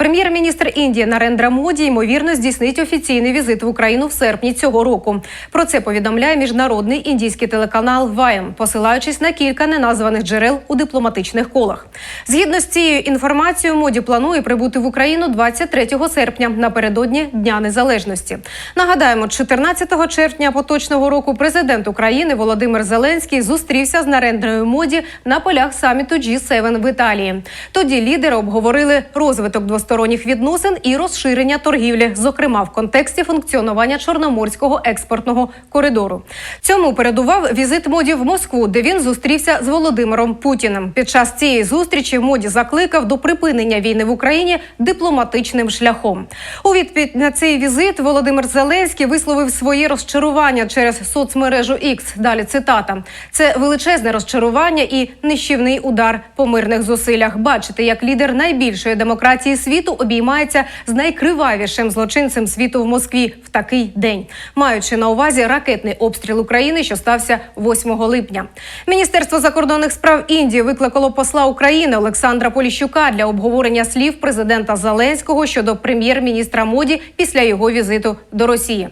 Прем'єр-міністр Індії Нарендра Моді ймовірно здійснить офіційний візит в Україну в серпні цього року. Про це повідомляє міжнародний індійський телеканал Ваєм, посилаючись на кілька неназваних джерел у дипломатичних колах. Згідно з цією інформацією, моді планує прибути в Україну 23 серпня напередодні Дня Незалежності. Нагадаємо, 14 червня поточного року президент України Володимир Зеленський зустрівся з Нарендрою моді на полях саміту G7 в Італії. Тоді лідери обговорили розвиток двосторонніх відносин і розширення торгівлі, зокрема в контексті функціонування чорноморського експортного коридору. Цьому передував візит моді в Москву, де він зустрівся з Володимиром Путіним. Під час цієї зустрічі моді закликав до припинення війни в Україні дипломатичним шляхом. У відповідь на цей візит Володимир Зеленський висловив своє розчарування через соцмережу X. Далі цитата: це величезне розчарування і нищівний удар по мирних зусиллях. Бачите, як лідер найбільшої демократії світу обіймається з найкривавішим злочинцем світу в Москві в такий день, маючи на увазі ракетний обстріл України, що стався 8 липня. Міністерство закордонних справ Індії викликало посла України Олександра Поліщука для обговорення слів президента Зеленського щодо прем'єр-міністра моді після його візиту до Росії.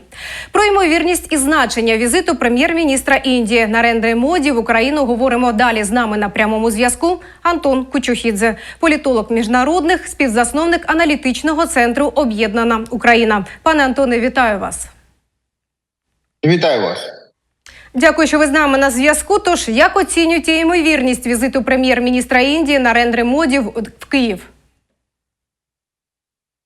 Про ймовірність і значення візиту прем'єр-міністра Індії Нарендри Моді в Україну говоримо далі. З нами на прямому зв'язку Антон Кучухідзе, політолог міжнародних, співзасновник аналітичного центру Об'єднана Україна. Пане Антоне, вітаю вас. Вітаю вас. Дякую, що ви з нами на зв'язку. Тож як оцінюєте ймовірність візиту прем'єр-міністра Індії Нарендри Моді в в Київ?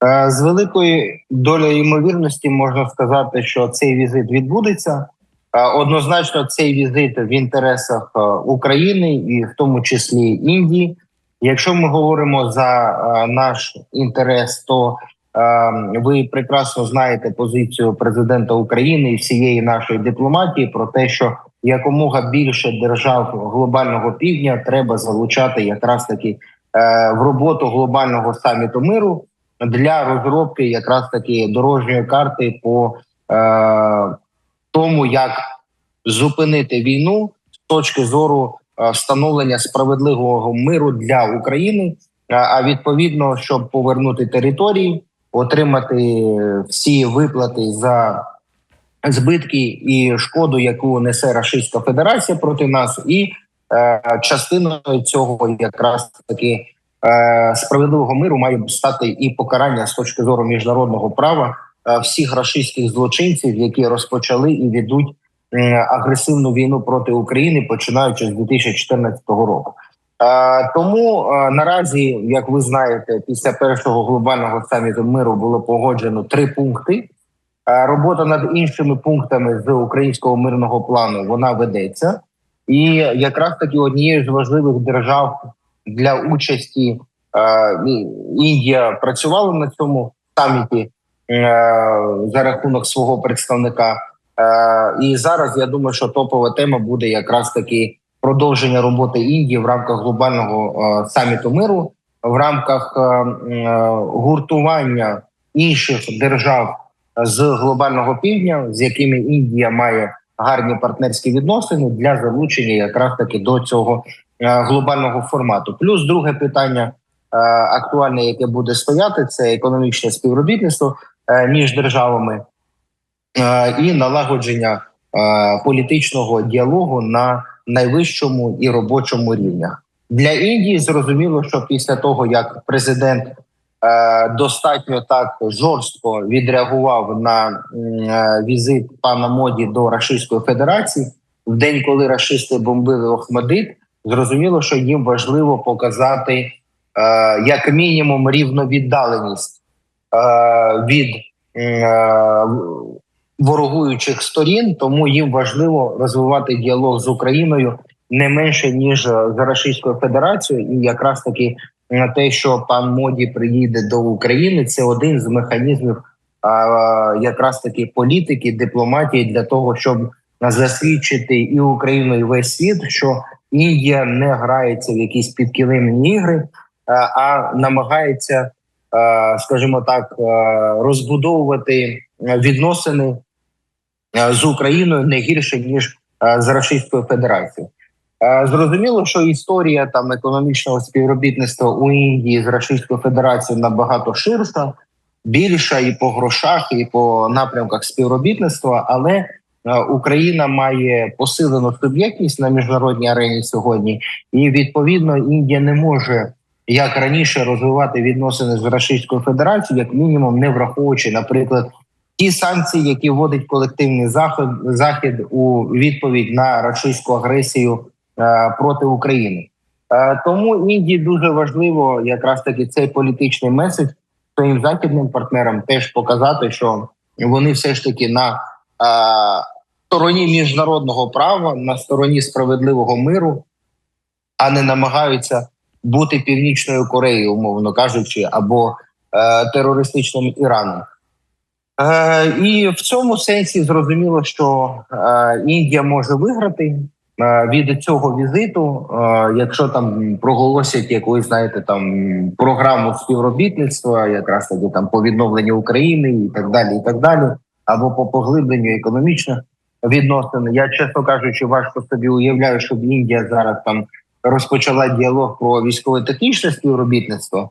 Е, З великою долею ймовірності можна сказати, що цей візит відбудеться. Е, Однозначно, цей візит в інтересах е, України і в тому числі Індії. Якщо ми говоримо за е, наш інтерес, то е, ви прекрасно знаєте позицію президента України і всієї нашої дипломатії про те, що якомога більше держав глобального півдня треба залучати якраз таки е, в роботу глобального саміту миру для розробки якраз таки дорожньої карти по тому, як зупинити війну з точки зору встановлення справедливого миру для України, а- а відповідно, щоб повернути території, отримати всі виплати за збитки і шкоду, яку несе Рашистська Федерація проти нас, і е, частиною цього якраз таки е, справедливого миру має стати і покарання з точки зору міжнародного права е, всіх рашистських злочинців, які розпочали і ведуть агресивну війну проти України, починаючи з 2014 року. Е, Тому е, наразі, як ви знаєте, після першого глобального саміту миру було погоджено три пункти. Е, Робота над іншими пунктами з українського мирного плану вона ведеться, і якраз таки однією з важливих держав для участі е, Індія працювала на цьому саміті е, за рахунок свого представника. Е, і зараз я думаю, що топова тема буде якраз таки продовження роботи Індії в рамках глобального е, саміту миру, в рамках е, гуртування інших держав з глобального півдня, з якими Індія має гарні партнерські відносини для залучення якраз таки до цього глобального формату. Плюс друге питання актуальне, яке буде стояти, це економічне співробітництво між державами і налагодження е, політичного діалогу на найвищому і робочому рівнях. Для Індії зрозуміло, що після того як президент е, достатньо так жорстко відреагував на е, візит пана моді до Рашистської Федерації в день, коли рашисти бомбили Охмадит, зрозуміло, що їм важливо показати е, як мінімум рівновіддаленість е, від е, ворогуючих сторін, тому їм важливо розвивати діалог з Україною не менше ніж з Російською Федерацією, і якраз таки на те, що пан Моді приїде до України, це один з механізмів якраз таки політики, дипломатії для того, щоб засвідчити і Україну, і весь світ, що Індія не грається в якісь підкилимні ігри, а, а намагається, а, скажімо так, розбудовувати відносини з Україною не гірше ніж з Російською Федерацією. Е, Зрозуміло, що історія там економічного співробітництва у Індії з Російською Федерацією набагато ширша, більша і по грошах, і по напрямках співробітництва, але е, Україна має посилену суб'єктність на міжнародній арені сьогодні, і відповідно Індія не може як раніше розвивати відносини з Російською Федерацією, як мінімум, не враховуючи, наприклад, ті санкції, які вводить колективний захід, захід у відповідь на російську агресію е, проти України. Е, тому Індії дуже важливо якраз таки цей політичний меседж своїм західним партнерам теж показати, що вони все ж таки на е, стороні міжнародного права, на стороні справедливого миру, а не намагаються бути північною Кореєю, умовно кажучи, або е, терористичним Іраном. Е, і в цьому сенсі зрозуміло, що е, Індія може виграти е, від цього візиту, якщо там проголосять якусь, знаєте, там програму співробітництва, якраз таки там по відновленню України і так далі, і так далі, або по поглибленню економічних відносин. Я чесно кажучи, важко собі уявляю, щоб Індія зараз там розпочала діалог про військово-технічне співробітництво.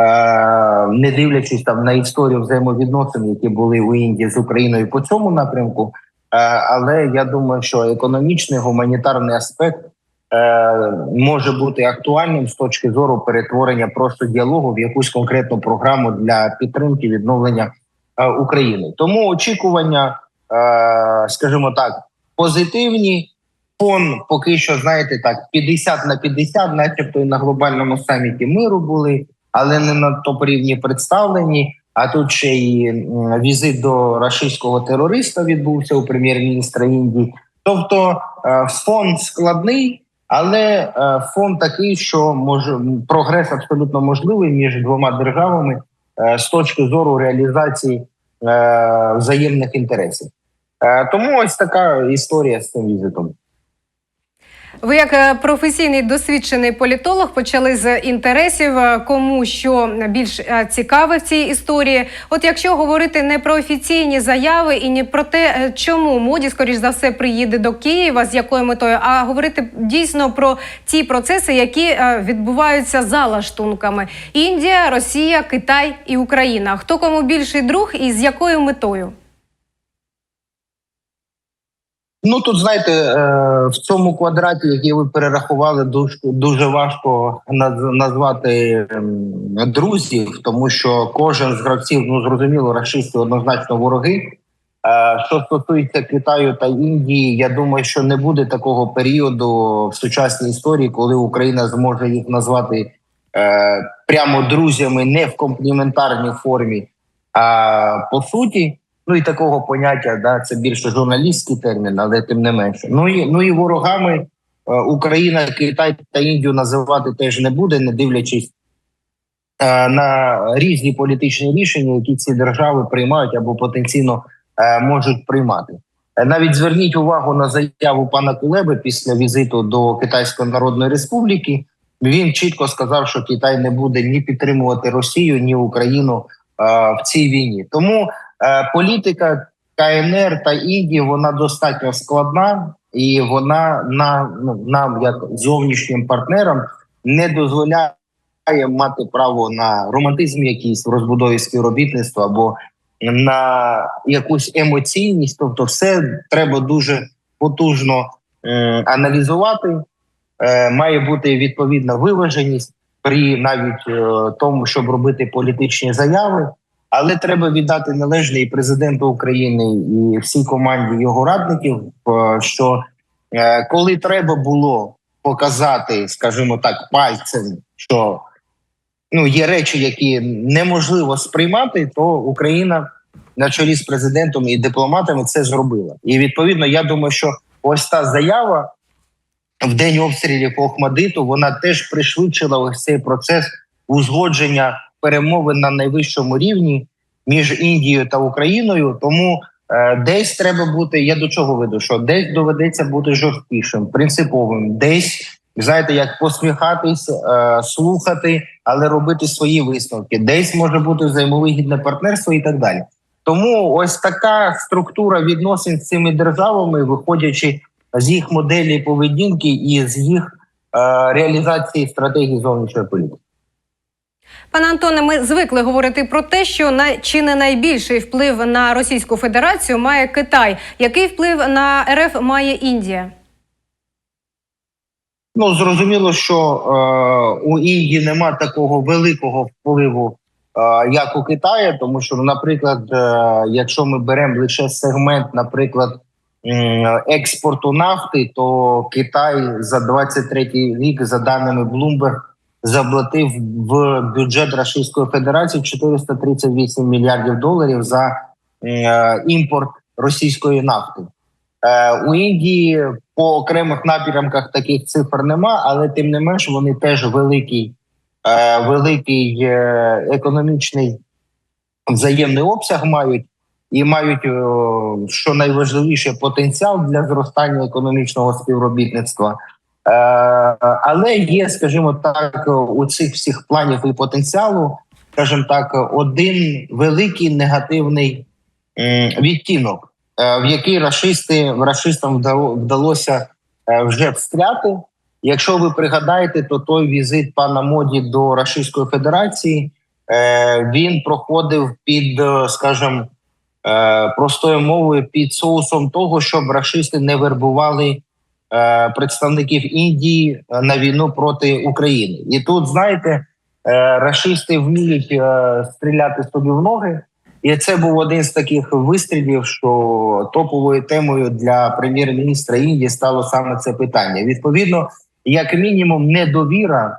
Е, не дивлячись там на історію взаємовідносин, які були у Індії з Україною по цьому напрямку. Е, але я думаю, що економічний гуманітарний аспект е, може бути актуальним з точки зору перетворення просто діалогу в якусь конкретну програму для підтримки відновлення України. Тому очікування, скажімо так, позитивні. Фон поки що знаєте так 50 на 50, начебто і на глобальному саміті миру були але не на топ рівні представлені. А тут ще й візит до рашистського терориста відбувся у прем'єр-міністра Індії. Тобто е, фон складний, але е, фон такий, що може прогрес абсолютно можливий між двома державами е, з точки зору реалізації взаємних інтересів. Тому ось така історія з цим візитом. Ви, як е, професійний досвідчений політолог, почали з інтересів, е, кому що більш е, цікаве в цій історії. От якщо говорити не про офіційні заяви і не про те, чому моді, скоріш за все, приїде до Києва, з якою метою, а говорити дійсно про ті процеси, які відбуваються за лаштунками: Індія, Росія, Китай і Україна. Хто кому більший друг і з якою метою? Ну тут знаєте, е, в цьому квадраті, який ви перерахували, дуже дуже важко наз- назвати ем, друзів, тому що кожен з гравців, ну зрозуміло, рашисти однозначно вороги. Е, Що стосується Китаю та Індії, я думаю, що не буде такого періоду в сучасній історії, коли Україна зможе їх назвати е, прямо друзями, не в компліментарній формі, а по суті. Ну і такого поняття, да, це більше журналістський термін, але тим не менше. Ну і ну і ворогами е, Україна, Китай та Індію називати теж не буде, не дивлячись е, на різні політичні рішення, які ці держави приймають або потенційно е, можуть приймати. Навіть зверніть увагу на заяву пана Кулеби після візиту до Китайської Народної Республіки. Він чітко сказав, що Китай не буде ні підтримувати Росію, ні Україну в цій війні. Тому політика КНР та Індії вона достатньо складна, і вона на ну, нам, як зовнішнім партнерам, не дозволяє мати право на романтизм, якийсь в розбудові співробітництва або на якусь емоційність. Тобто, все треба дуже потужно е, аналізувати. Е, має бути відповідна виваженість при навіть е, тому, щоб робити політичні заяви. Але треба віддати належне і президенту України і всій команді його радників, е, що е, коли треба було показати, скажімо так, пальцем, що ну є речі, які неможливо сприймати, то Україна на чолі з президентом і дипломатами це зробила. І відповідно, я думаю, що ось та заява в день обстрілів Охмадиту, вона теж пришвидшила ось цей процес узгодження перемовин на найвищому рівні між Індією та Україною. Тому е, десь треба бути. Я до чого веду, що десь доведеться бути жорсткішим, принциповим, десь знаєте, як посміхатись, е, слухати, але робити свої висновки. Десь може бути взаємовигідне партнерство і так далі. Тому ось така структура відносин з цими державами, виходячи з їх моделі поведінки і з їх е, реалізації стратегії зовнішньої політики. Пане Антоне, ми звикли говорити про те, що на чи не найбільший вплив на Російську Федерацію має Китай. Який вплив на РФ має Індія? Ну зрозуміло, що е, у Індії нема такого великого впливу, е, як у Китаї, тому що, наприклад, е, якщо ми беремо лише сегмент, наприклад, м, експорту нафти, то Китай за 23 рік, за даними Bloomberg, заплатив в бюджет Російської Федерації 438 мільярдів доларів за е, імпорт російської нафти. Е, у Індії по окремих напрямках таких цифр нема, але тим не менш вони теж великий, е, великий економічний взаємний обсяг мають і мають, що найважливіше, потенціал для зростання економічного співробітництва. Е, але є, скажімо так, у цих всіх планів і потенціалу, скажімо так, один великий негативний відтінок е, в який рашисти рашистам вдало- вдалося е, вже встряти. Якщо ви пригадаєте, то той візит пана Моді до Російської Федерації він проходив під, скажімо, простою мовою під соусом того, щоб рашисти не вербували представників Індії е, на війну проти України. І тут, знаєте, е, рашисти вміють е, стріляти собі в ноги. І це був один з таких вистрілів, що топовою темою для прем'єр-міністра Індії стало саме це питання. Відповідно, як мінімум, недовіра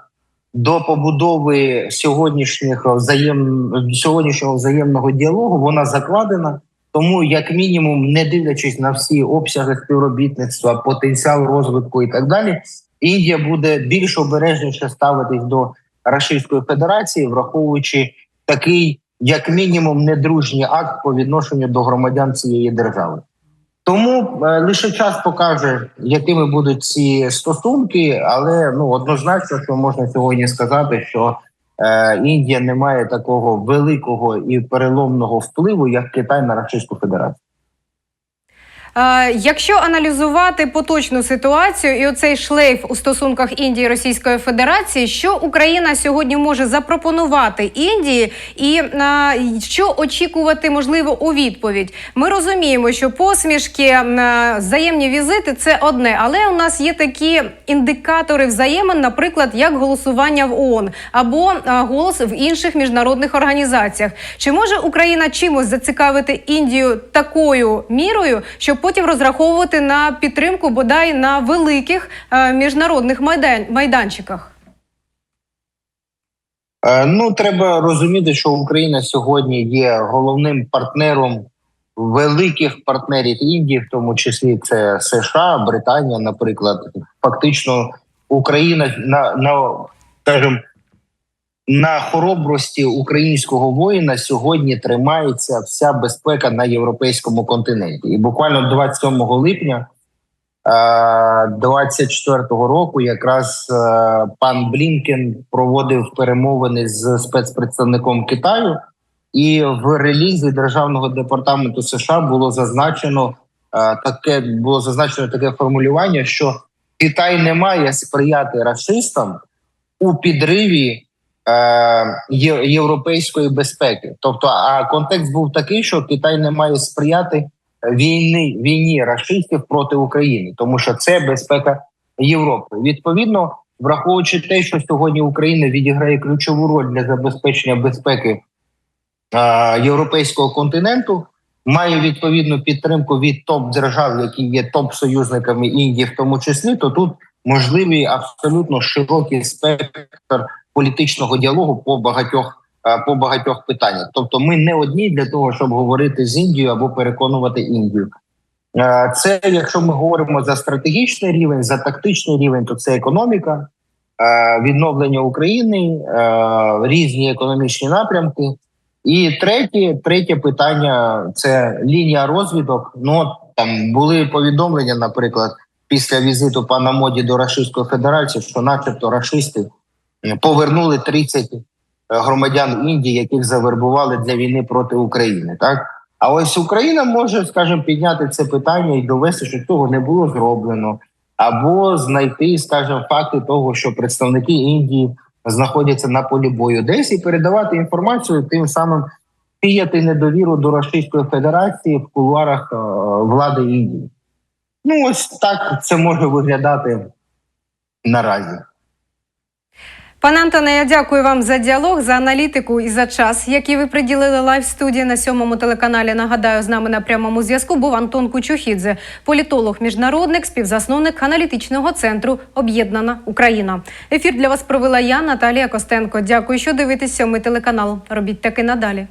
до побудови сьогоднішніх взаєм... сьогоднішнього взаємного діалогу вона закладена. Тому, як мінімум, не дивлячись на всі обсяги співробітництва, потенціал розвитку і так далі, Індія буде більш обережніше ставитись до Російської Федерації, враховуючи такий як мінімум недружній акт по відношенню до громадян цієї держави. Тому е, лише час покаже, якими будуть ці стосунки, але ну однозначно, що можна сьогодні сказати, що Індія не має такого великого і переломного впливу, як Китай на Російську Федерацію. Е, Якщо аналізувати поточну ситуацію і оцей шлейф у стосунках Індії і Російської Федерації, що Україна сьогодні може запропонувати Індії, і е, що очікувати можливо у відповідь? Ми розуміємо, що посмішки, е, взаємні візити це одне, але у нас є такі індикатори взаємин, наприклад, як голосування в ООН або голос в інших міжнародних організаціях. Чи може Україна чимось зацікавити Індію такою мірою, щоб потім розраховувати на підтримку бодай на великих е, міжнародних майдан майданчиках? Е, Ну треба розуміти, що Україна сьогодні є головним партнером великих партнерів Індії, в тому числі це США, Британія, наприклад. Фактично, Україна на, на скажімо, на хоробрості українського воїна сьогодні тримається вся безпека на європейському континенті. І буквально 27 липня 24-го року якраз е, пан Блінкен проводив перемовини з спецпредставником Китаю, і в релізі державного департаменту США було зазначено е, таке було зазначено таке формулювання, що Китай не має сприяти расистам у підриві е, європейської безпеки. Тобто, а контекст був такий, що Китай не має сприяти війни війні расистів проти України, тому що це безпека Європи. Відповідно, враховуючи те, що сьогодні Україна відіграє ключову роль для забезпечення безпеки е, європейського континенту. Має відповідну підтримку від топ держав, які є топ союзниками Індії, в тому числі, то тут можливий абсолютно широкий спектр політичного діалогу по багатьох е, по багатьох питаннях. Тобто, ми не одні для того, щоб говорити з Індією або переконувати Індію. Е, Це якщо ми говоримо за стратегічний рівень, за тактичний рівень, то це економіка, е, відновлення України, різні економічні напрямки. І третє, третє питання це лінія розвідок. Ну там були повідомлення, наприклад, після візиту пана Моді до Російської Федерації, що, начебто, рашисти повернули 30 громадян Індії, яких завербували для війни проти України. Так А ось Україна може, скажімо, підняти це питання і довести, що цього не було зроблено, або знайти, скажімо, факти того, що представники Індії знаходяться на полі бою десь і передавати інформацію, тим самим сіяти недовіру до Російської Федерації в кулуарах е, влади Індії. Ну, ось так це може виглядати наразі. Пане Антоне, я дякую вам за діалог, за аналітику і за час, який ви приділили лайв студії на сьомому телеканалі. Нагадаю, з нами на прямому зв'язку був Антон Кучухідзе, політолог, міжнародник, співзасновник аналітичного центру Об'єднана Україна. Ефір для вас провела я, Наталія Костенко. Дякую, що дивитесь сьомий телеканал. Робіть таки надалі.